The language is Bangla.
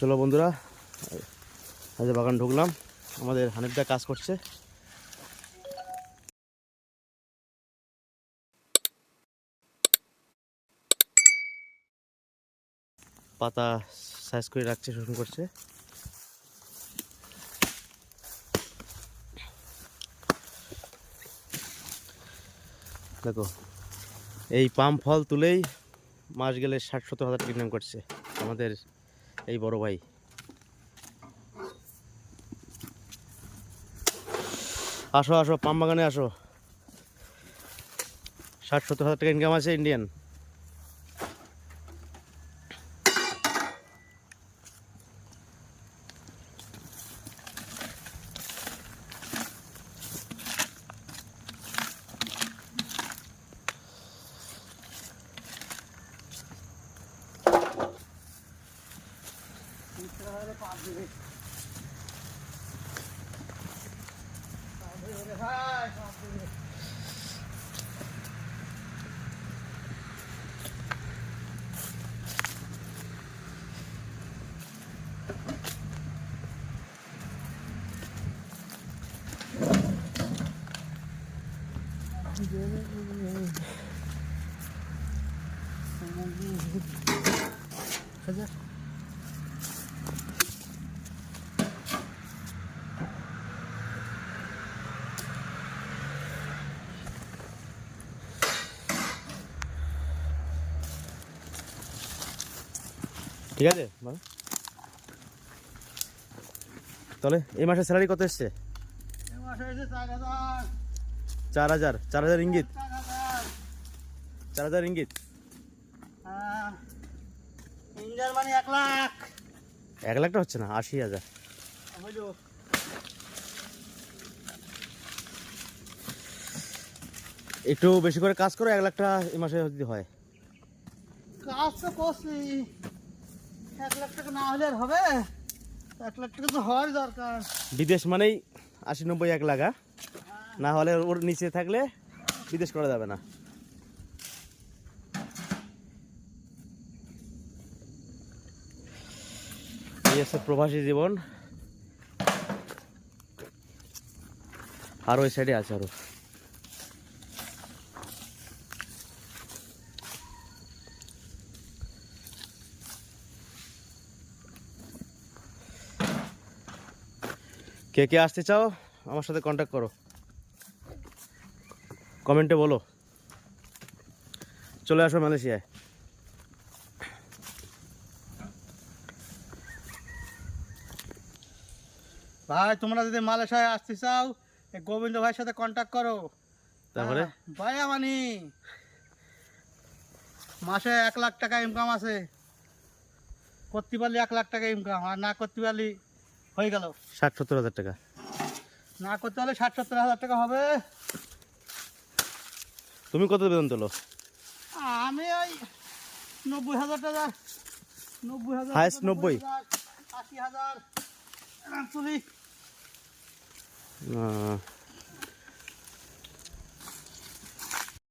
চলো বন্ধুরা আজ বাগান ঢুকলাম, আমাদের হানিফদা কাজ করছে। পাতা সাইজ করে রাখছে, শোষণ করছে। দেখো, এই পাম ফল তুলেই মাস গেলে ষাট সত্তর হাজার করছে আমাদের এই বড় ভাই। আসো আসো, পাম বাগানে আসো। ষাট, সত্তর হাজার টাকা ইনকাম আছে ইন্ডিয়ান Yeah. ঠিক আছে তাহলে এই মাসে স্যালারি কত এসছে? চার হাজার চার হাজার ইঙ্গিত। চার হাজার ইঙ্গিত। এক লাখটা হচ্ছে না, আশি হাজার। একটু বেশি করে কাজ করো, এক লাখটা এই মাসে যদি হয়। কাজ তো করছি। বিদেশ মানেই আশি নব্বই এক লাখ হ্যাঁ? না হলে ওর নিচে থাকলে বিদেশ করা যাবে না। প্রবাসী জীবন। আর ওই সাইডে আছে আরও। কে কে আসতে চাও আমার সাথে কন্ট্যাক্ট করো। কমেন্টে বলো। চলে আসো মালয়েশিয়ায়। ভাই তোমরা যদি মালয়েশিয়ায় আসতে চাও গোবিন্দ ভাইয়ের সাথে কন্ট্যাক্ট করো। তারপরে? হ্যাঁ, ভাইয়া মানি মাসে এক লাখ টাকা ইনকাম আছে। করতে পারলি এক লাখ টাকা ইনকাম আর না করতে পারলে হয়ে গেল। ষাট সত্তর হাজার টাকা। না করতে পারলে ষাট সত্তর হাজার টাকা হবে। তুমি কত বেতন তোলো? আমি ওই নব্বই হাজার টাকা নব্বই হাজার Highest টাকা, 90? হাজার, আশি হাজার তুলি।